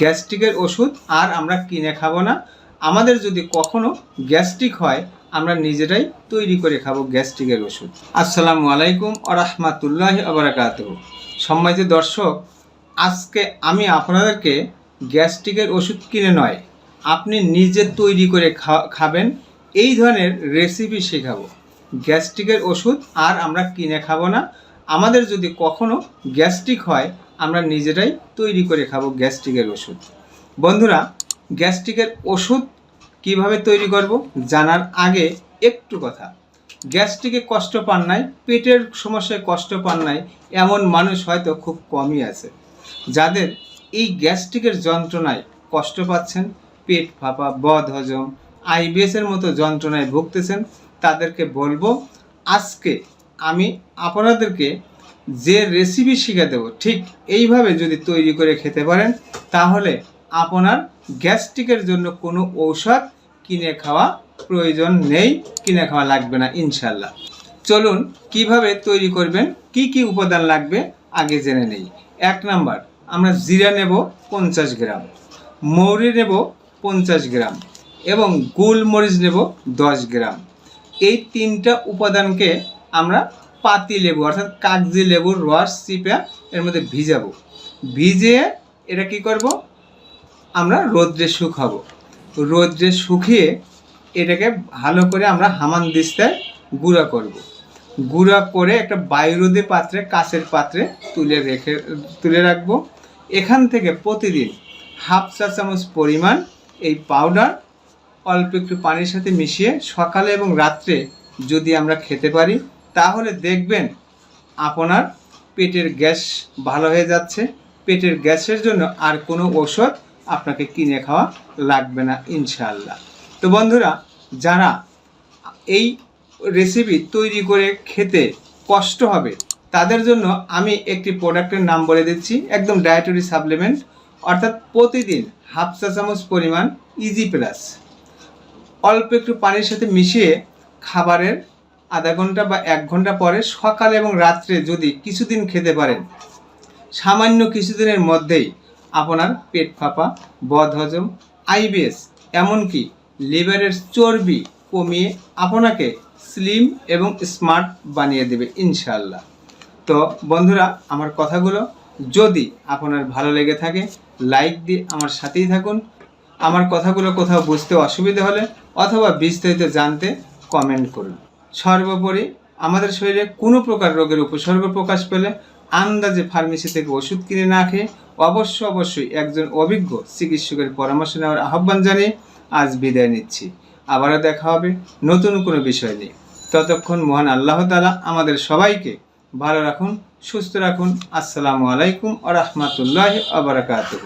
গ্যাস্ট্রিকের ওষুধ আর আমরা কিনে খাব না। আমাদের যদি কখনো গ্যাস্ট্রিক হয়, আমরা নিজেরাই তৈরি করে খাব গ্যাস্ট্রিকের ওষুধ। আসসালামু আলাইকুম আরহামাতুল্লাহ আবরাকাত সম্মানিত দর্শক, আজকে আমি আপনাদেরকে গ্যাস্ট্রিকের ওষুধ কিনে নয়, আপনি নিজে তৈরি করে খাবেন, এই ধরনের রেসিপি শেখাবো। গ্যাস্ট্রিকের ওষুধ আর আমরা কিনে খাব না। আমাদের যদি কখনো গ্যাস্ট্রিক হয় আমরা নিজেরাই তৈরি করে খাব গ্যাস্ট্রিকের ওষুধ। বন্ধুরা, গ্যাস্ট্রিকের ওষুধ কীভাবে তৈরি করব জানার আগে একটু কথা। গ্যাস্ট্রিকে কষ্ট পান নাই, পেটের সমস্যায় কষ্ট পান নাই, এমন মানুষ হয়তো খুব কমই আছে। যাদের এই গ্যাস্ট্রিকের যন্ত্রণায় কষ্ট পাচ্ছেন, পেট ফাঁপা বদ হজম আইবিএসের মতো যন্ত্রণায় ভুগতেছেন, তাদেরকে বলব, আজকে আমি আপনাদেরকে যে রেসিপি শিখে দেবো ঠিক এইভাবে যদি তৈরি করে খেতে পারেন, তাহলে আপনার গ্যাস্ট্রিকের জন্য কোনো ঔষধ কিনে খাওয়া প্রয়োজন নেই, কিনে খাওয়া লাগবে না ইনশাল্লাহ চলুন, কীভাবে তৈরি করবেন, কি কি উপাদান লাগবে, আগে জেনে নেই। এক নাম্বার, আমরা জিরা নেব পঞ্চাশ গ্রাম, মৌরি নেব পঞ্চাশ গ্রাম এবং গোলমরিচ নেব দশ গ্রাম। এই তিনটা উপাদানকে আমরা পাতি লেবু, অর্থাৎ কাগজি লেবুর রস চিপে এর মধ্যে ভিজাবো। ভিজিয়ে এটা কি করব? আমরা রোদ্রে শুকাবো। রোদ্রে শুকিয়ে এটাকে ভালো করে আমরা হামান দিস্তায় গুঁড়া করব। গুঁড়া করে একটা বায়ুরোধী পাত্রে, কাঁচের পাত্রে তুলে রেখে, তুলে রাখব। এখান থেকে প্রতিদিন হাফ চা চামচ পরিমাণ এই পাউডার অল্প একটু পানির সাথে মিশিয়ে সকালে এবং রাত্রে যদি আমরা খেতে পারি তাহলে দেখবেন আপনার পেটের গ্যাস ভালো হয়ে যাচ্ছে। পেটের গ্যাসের জন্য আর কোনো ওষুধ আপনাকে কিনে খাওয়া লাগবে না ইনশাল্লাহ তো বন্ধুরা, যারা এই রেসিপি তৈরি করে খেতে কষ্ট হবে, তাদের জন্য আমি একটি প্রোডাক্টের নাম বলে দিচ্ছি, একদম ডায়েটরি সাপ্লিমেন্ট অর্থাৎ প্রতিদিন হাফ চা চামচ পরিমাণ ইজি প্লাস অল্প একটু পানির সাথে মিশিয়ে খাবারের আধা ঘণ্টা বা এক ঘণ্টা পরে সকাল এবং রাত্রে যদি কিছুদিন খেতে পারেন, সামান্য কিছুদিনের মধ্যেই আপনার পেট ফাঁপা বদহজম আইবিএস, এমনকি লিভারের চর্বি কমিয়ে আপনাকে স্লিম এবং স্মার্ট বানিয়ে দেবে ইনশাল্লাহ তো বন্ধুরা, আমার কথাগুলো যদি আপনার ভালো লেগে থাকে, লাইক দিয়ে আমার সাথেই থাকুন। আমার কথাগুলো কোথাও বুঝতে অসুবিধা হলে অথবা বিস্তারিত জানতে কমেন্ট করুন। সর্বোপরি আমাদের শরীরে কোনো প্রকার রোগের উপসর্গ প্রকাশ পেলে আন্দাজে ফার্মেসি থেকে ওষুধ কিনে না খেয়ে অবশ্য অবশ্যই একজন অভিজ্ঞ চিকিৎসকের পরামর্শ নেওয়ার আহ্বান জানিয়ে আজ বিদায় নিচ্ছি। আবারও দেখা হবে নতুন কোনো বিষয় নিয়ে। ততক্ষণ মহান আল্লাহ তালা আমাদের সবাইকে ভালো রাখুন, সুস্থ রাখুন। আসসালামু আলাইকুম আ রহমতুল্লাহ আবরাকাতুহ